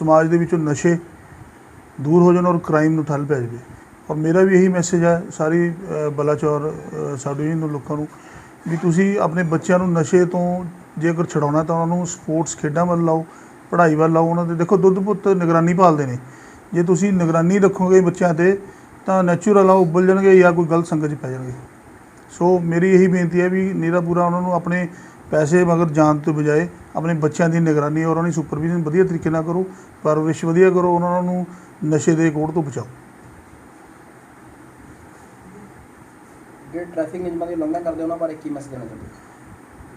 ਸਮਾਜ ਦੇ ਵਿੱਚੋਂ ਨਸ਼ੇ ਦੂਰ ਹੋ ਜਾਣ ਔਰ ਕ੍ਰਾਈਮ ਨੂੰ ਠੱਲ ਪੈ ਜਾਵੇ। ਔਰ ਮੇਰਾ ਵੀ ਇਹੀ ਮੈਸੇਜ ਹੈ ਸਾਰੀ ਬਲਾਚੌਰ ਅ, ਸਾਡੀ ਲੋਕਾਂ ਨੂੰ ਵੀ ਤੁਸੀਂ ਆਪਣੇ ਬੱਚਿਆਂ ਨੂੰ ਨਸ਼ੇ ਤੋਂ ਜੇਕਰ ਛਡਾਉਣਾ ਤਾਂ ਉਹਨਾਂ ਨੂੰ ਸਪੋਰਟਸ ਖੇਡਾਂ ਵੱਲ ਲਾਓ ਪੜ੍ਹਾਈ ਵੱਲ ਲਾਓ ਉਹਨਾਂ ਦੇ ਦੇਖੋ ਦੁੱਧ ਪੁੱਤ ਨਿਗਰਾਨੀ ਭਾਲਦੇ ਨੇ। ਜੇ ਤੁਸੀਂ ਨਿਗਰਾਨੀ ਰੱਖੋਗੇ ਬੱਚਿਆਂ ਤੇ ਤਾਂ ਨੈਚੁਰਲ ਆ ਉਹ ਉੱਬਲ ਜਾਣਗੇ ਜਾਂ ਕੋਈ ਗਲਤ ਸੰਗਤ 'ਚ ਪੈ ਜਾਣਗੇ। ਸੋ ਮੇਰੀ ਇਹੀ ਬੇਨਤੀ ਹੈ ਵੀ ਨੀਰਾ ਪੂਰਾ ਉਹਨਾਂ ਨੂੰ ਆਪਣੇ ਪੈਸੇ ਮਗਰ ਜਾਣ ਤੋਂ ਬਜਾਏ ਆਪਣੇ ਬੱਚਿਆਂ ਦੀ ਨਿਗਰਾਨੀ ਔਰ ਉਹਨਾਂ ਦੀ ਸੁਪਰਵਿਜ਼ਨ ਵਧੀਆ ਤਰੀਕੇ ਨਾਲ ਕਰੋ ਪਰਵਰਿਸ਼ ਵਧੀਆ ਕਰੋ ਉਹਨਾਂ ਨੂੰ ਨਸ਼ੇ ਦੇ ਕੋੜ ਤੋਂ ਬਚਾਓ। ਜਿਹੜੇ ਟ੍ਰੈਫਿਕ ਨਿਯਮਾਂ ਦੀ ਉਲੰਘਣਾ ਕਰਦੇ ਉਹਨਾਂ ਬਾਰੇ ਕੀ ਮੈਸੇਜ ਦੇਣਾ ਚਾਹੁੰਦੇ?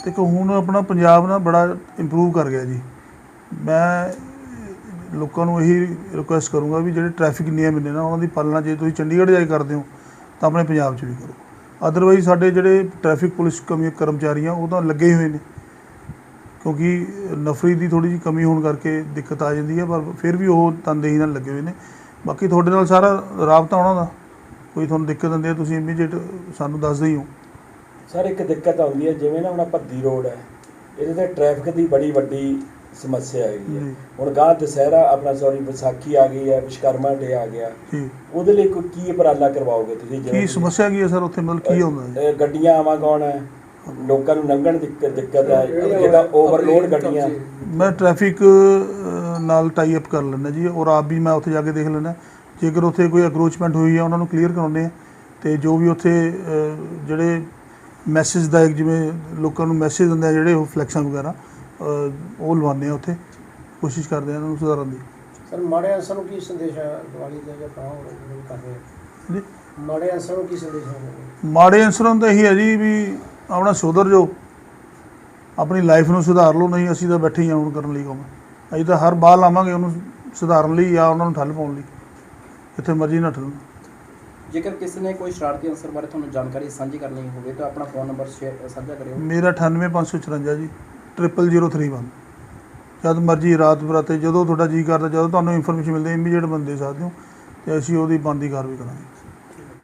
ਦੇਖੋ ਹੁਣ ਆਪਣਾ ਪੰਜਾਬ ਨਾ ਬੜਾ ਇੰਪਰੂਵ ਕਰ ਗਿਆ ਜੀ। ਮੈਂ ਲੋਕਾਂ ਨੂੰ ਇਹੀ ਰਿਕੁਐਸਟ ਕਰੂੰਗਾ ਵੀ ਜਿਹੜੇ ਟ੍ਰੈਫਿਕ ਨਿਯਮ ਨੇ ਨਾ ਉਹਨਾਂ ਦੀ ਪਾਲਣਾ ਜੇ ਤੁਸੀਂ ਚੰਡੀਗੜ੍ਹ ਜਾ ਕੇ ਕਰਦੇ ਹੋ ਤਾਂ ਆਪਣੇ ਪੰਜਾਬ 'ਚ ਵੀ ਕਰੋ। ਅਦਰਵਾਈਜ਼ ਸਾਡੇ ਜਿਹੜੇ ਟ੍ਰੈਫਿਕ ਪੁਲਿਸ ਕਮੀ ਕਰਮਚਾਰੀ ਆ ਉਹ ਤਾਂ ਲੱਗੇ ਹੋਏ ਨੇ। ਕਿਉਂਕਿ ਨਫਰੀ ਦੀ ਥੋੜੀ ਜਿਹੀ ਕਮੀ ਹੋਣ ਕਰਕੇ ਦਿੱਕਤ ਆ ਜਾਂਦੀ ਹੈ, ਪਰ ਫਿਰ ਵੀ ਉਹ ਤਨਦੇਹੀ ਨਾਲ ਲੱਗੇ ਹੋਏ ਨੇ। ਬਾਕੀ ਤੁਹਾਡੇ ਨਾਲ ਸਾਰਾ ਰਾਬਤਾ ਉਹਨਾਂ ਦਾ। ਕੋਈ ਤੁਹਾਨੂੰ ਦਿੱਕਤ ਆਉਂਦੀ ਹੈ, ਤੁਸੀਂ ਇਮੀਡੀਏਟ ਸਾਨੂੰ ਦੱਸਦੇ ਹੀ ਹੋ ਸਰ, ਇੱਕ ਦਿੱਕਤ ਆਉਂਦੀ ਹੈ, ਜਿਵੇਂ ਨਾ ਹੁਣ ਭੱਦੀ ਰੋਡ ਹੈ, ਇਹਦੇ ਤੇ ਟ੍ਰੈਫਿਕ ਦੀ ਬੜੀ ਵੱਡੀ ਸਮੱਸਿਆ ਹੈਗੀ ਹੈ। ਹੁਣ ਗਾਂ ਦੁਸਹਿਰਾ ਆਪਣਾ ਸੌਰੀ ਵਿਸਾਖੀ ਆ ਗਈ ਹੈ ਵਿਸ਼ਕਰਮਾ ਡੇ ਆ ਗਿਆ। ਉਹਦੇ ਲਈ ਕੋਈ ਕੀ ਉਪਰਾਲਾ ਕਰਵਾਓਗੇ ਤੁਸੀਂ? ਕੀ ਸਮੱਸਿਆ ਕੀ ਹੈ ਸਰ ਉੱਥੇ? ਮਤਲਬ ਕੀ ਹੁੰਦਾ ਹੈ ਗੱਡੀਆਂ ਆਵਾਗੌਣ ਹੈ? ਲੋਕਾਂ ਨੂੰ ਲੰਘਣ ਦੀ ਦਿੱਕਤ ਦਿੱਕਤ ਹੈ। ਜਿਹਦਾ ਓਵਰਲੋਡ ਗੱਡੀਆਂ। ਮੈਂ ਟ੍ਰੈਫਿਕ ਨਾਲ ਟਾਈ ਅਪ ਕਰ ਲੈਂਦਾ ਜੀ। ਔਰ ਆਪ ਵੀ ਮੈਂ ਉੱਥੇ ਜਾ ਕੇ ਦੇਖ ਲੈਂਦਾ। ਜੇਕਰ ਉੱਥੇ ਕੋਈ ਅਕਰੋਚਮੈਂਟ ਹੋਈ ਹੈ ਉਹਨਾਂ ਨੂੰ ਕਲੀਅਰ ਕਰਾਉਂਦੇ ਆ ਤੇ ਜੋ ਵੀ ਉੱਥੇ ਜਿਹੜੇ ਮੈਸੇਜ ਦਾ ਜਿਵੇਂ ਲੋਕਾਂ ਨੂੰ ਮੈਸੇਜ ਦਿੰਦੇ ਆ ਜਿਹੜੇ ਉਹ ਫਲੈਕਸਾਂ ਵਗੈਰਾ ਉਹ ਲਵਾਉਂਦੇ ਆ ਉੱਥੇ ਕੋਸ਼ਿਸ਼ ਕਰਦੇ ਆ ਇਹਨਾਂ ਨੂੰ ਸੁਧਾਰਨ ਦੀ। ਸਰ ਮਾੜੇ ਅਨਸਰ ਨੂੰ ਕੀ ਸੰਦੇਸ਼ ਹੈ ਦੀਵਾਲੀ ਦਾ ਜਾਂ ਤਾਂ ਹੋਰ ਜਿਹੜੇ ਕਰ ਰਹੇ ਆ? ਜੀ? ਮਾੜੇ ਅਨਸਰ ਨੂੰ ਕੀ ਸੰਦੇਸ਼ ਹੈ ਮਾੜੇ ਅਨਸਰਾਂ ਦਾ ਇਹੀ ਹੈ ਜੀ ਵੀ ਆਪਣਾ ਸੁਧਰ ਜੋ ਆਪਣੀ ਲਾਈਫ ਨੂੰ ਸੁਧਾਰ ਲਓ ਨਹੀਂ ਅਸੀਂ ਤਾਂ ਬੈਠੇ ਹੀ ਹਾਂ ਹੁਣ ਕਰਨ ਲਈ ਕੰਮ। ਅਸੀਂ ਤਾਂ ਹਰ ਬਾਲ ਲਾਵਾਂਗੇ ਉਹਨੂੰ ਸੁਧਾਰਨ ਲਈ ਜਾਂ ਉਹਨਾਂ ਨੂੰ ਠੱਲ ਪਾਉਣ ਲਈ ਜਿੱਥੇ ਮਰਜ਼ੀ ਨੱਠ ਲੈਣ ਜੇਕਰ ਕਿਸੇ ਨੇ ਕੋਈ ਸ਼ਰਾਰਤੀ ਅੰਸਰ ਬਾਰੇ ਤੁਹਾਨੂੰ ਜਾਣਕਾਰੀ ਸਾਂਝੀ ਕਰਨੀ ਹੋਵੇ ਤਾਂ ਆਪਣਾ ਫੋਨ ਨੰਬਰ ਸ਼ੇਅਰ ਸਾਂਝਾ ਕਰਿਓ। ਮੇਰਾ 98554 ਜੀ। 00031 ਜਦ ਮਰਜ਼ੀ ਰਾਤ ਬਰਾਤੇ ਜਦੋਂ ਤੁਹਾਡਾ ਜੀ ਕਰਦਾ, ਜਦੋਂ ਤੁਹਾਨੂੰ ਇਨਫੋਰਮੇਸ਼ਨ ਮਿਲਦੀ ਇਮੀਡੀਏਟ ਬੰਦੇ ਸਕਦੇ ਹੋ ਤੇ ਅਸੀਂ ਉਹਦੀ ਬਣਦੀ ਕਾਰਵਾਈ ਕਰਾਂਗੇ।